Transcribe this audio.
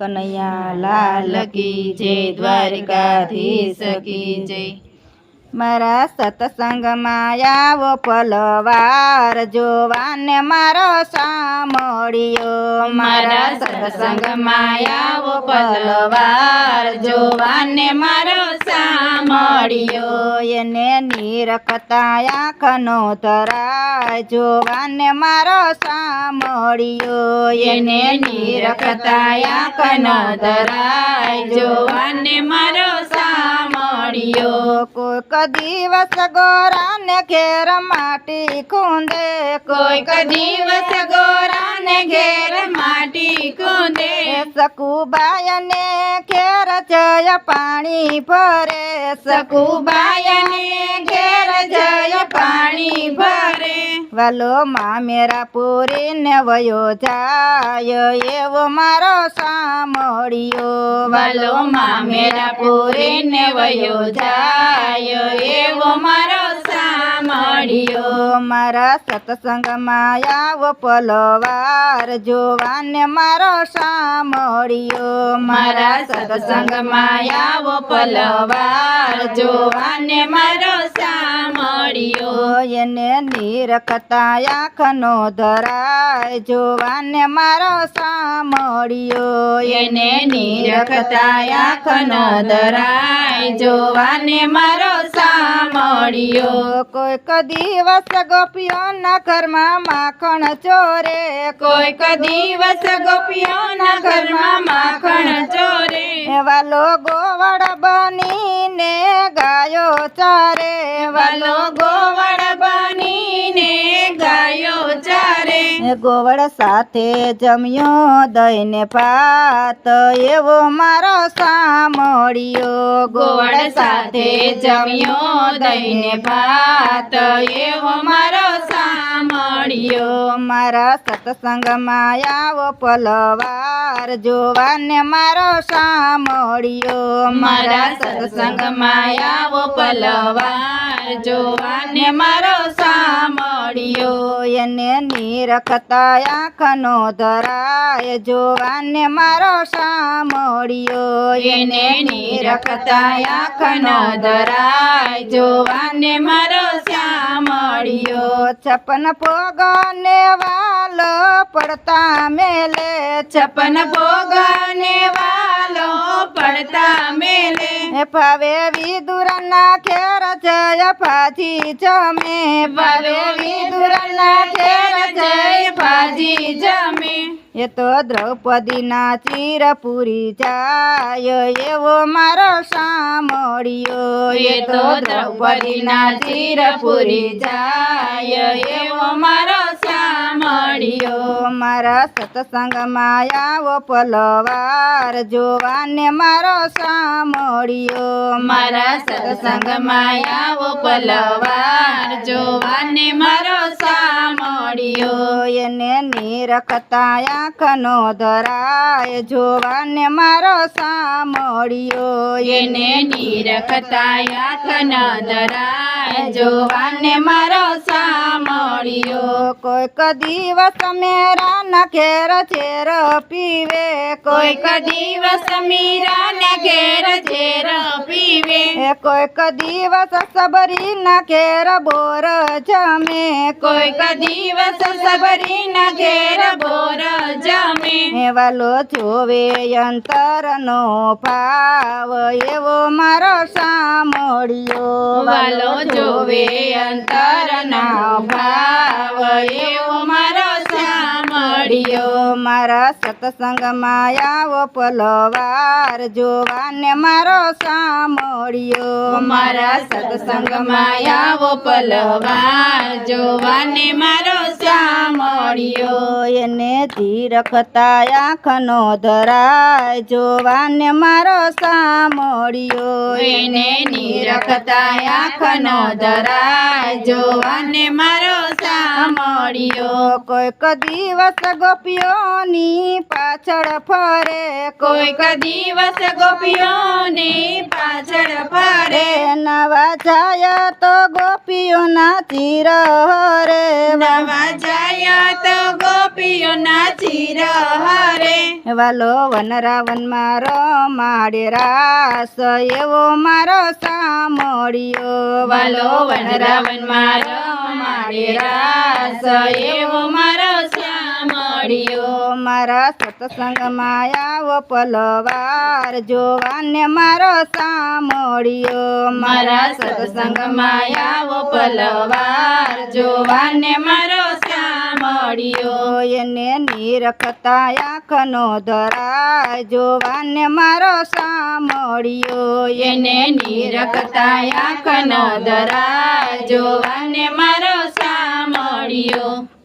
કનૈયા લાલ કી જય દ્વારકાધીશ કી જય. મારા સત્સંગમાં આવો પલવાર જોવાને મારો સામળિયો. મારા સત્સંગમાં આવો પલવાર જોવાને મારો સામળિયો. એને નિરખતા આંખનો તરાય જોવાને મારો સામળિયો. એને નિરખતા આંખનો ધરાય જોવાને મારો કોઈક દિવસ ગોરાને ઘેર માટી ખૂંદે કોઈક દિવસ ગોરાને ઘેર માટી કૂદે સકુબાયને ઘેર જય પાણી ભરે સકુબાયને ઘેર જય પાણી ભરે. વાલો મામેરા પૂરીને વયો જાય એવો મારો સામળિયો. વાલો મામેરા પૂરીને વયો જાય એવો મારો સામળિયો મારા સત્સંગમાં આવો પલવાર જોવાને મારો સામળિયો મારા સત્સંગમાં આવો પલવાર જોવાને મારો સામળિયો એને નિરખતા આંખનો ધરાય જોવાને મારો સામળિયો એને નિરખતા આંખનો ધરાય જોવાને મારો સામળિયો કોઈક દિવસ ગોપીઓના ઘરમાં માખણ ચોરે. કોઈક દિવસ ગોપીઓના ઘરમાં માખણ ચોરે. વાલો ગોવડ બનીને ગાયો ચારે. વાલો ગોવળ ગોવડ સાથે જમ્યો દઈને ભાત. એવો મારો સામળિયો. ગોવળ સાથે જમ્યો દઈને ભાત. એવો મારો સામળિયો. મારા સત્સંગમાં આવો પલવાર. જોવાને મારો સામળિયો. મારા સત્સંગમાં આવો પલવાર. જોવાને મારો સામળિયો એને નિરખતા આંખનો ધરાય જોવાને મારો સામળિયો એને નિરખતા આંખનો ધરાય જોવાને મારો શ્યામળિયો છપન પોગને વાલો પડતા મેલે. છપન ભોગને વાલો પડતા મેલે. એ વિદુરના ખેર જય ભાજી જમે. ભાવે વિદુરના ખેર જય ભાજી જમે. એ તો દ્રૌપદીના ચીર પૂરી જાય એવો મારો સામળિયો. એ તો દ્રૌપદીના ચીર પૂરી જાય એવો મારો શ્યામળિયો મારા સત્સંગમાં આવો પલવાર જોવાને મારો સામળિયો મારા સત્સંગમાં આવો પલવાર જોવાને મારો સામળિયો એને નિરખતા આંખનો ધરાય જોવાને મારો સામળિયો એને નિરખતા આંખ ધરાય જોવાને મારો સામળિયો કોઈક દિવસ મેરા ન ઘેર ચેર પીવે. કોઈક દિવસ મીરા ઘેર ચેર પીવે. કોઈક દિવસ સબરી ના ઘેર બોર જમે. કોઈક દિવસ સબરીના ઘેર બોર વાલો જોવે અંતરનો ભાવ એવો મારો સામળિયો વાલો જોવે અંતરનો ભાવ એવો મારો શ્યામળિયો મારા સત્સંગમાં આવો પલવાર જોવાને મારો સામળિયો મારા સત્સંગમાં આવો પલવાર જોવાને મારો શ્યામળિયો એને ધીરખતા આંખનો ધરાય જોવાને મારો સામળિયો એને નિરખતા આંખનો ધરાય જોવાને મારો સામળિયો કોઈક દિવસ ગોપીઓ ગોપીઓની પાછળ ફરે કોઈક દિવસ ગોપીઓની પાછળ રે નવા જાય તો ગોપીઓના ચિર હરે નવા જાય તો ગોપીઓના ચિર હરે વાલો વનરાવન મારો માડે રાસ એવો મારો સામળ્યો. વાલો વનરાવન મારો માડે રાસ એવો મારો શ્યામળિયો મારા સત્સંગમાં આવો પલવાર. જોવાને મારો સામળ્યો મારા સત્સંગમાં આવો પલવાર. જોવાને મારો શ્યામળિયો એને નિરખતા આંખનો ધરાય. જોવાને મારો સામળ્યો એને નિરખતા દરા જોવાને મારો શ્યામળિયો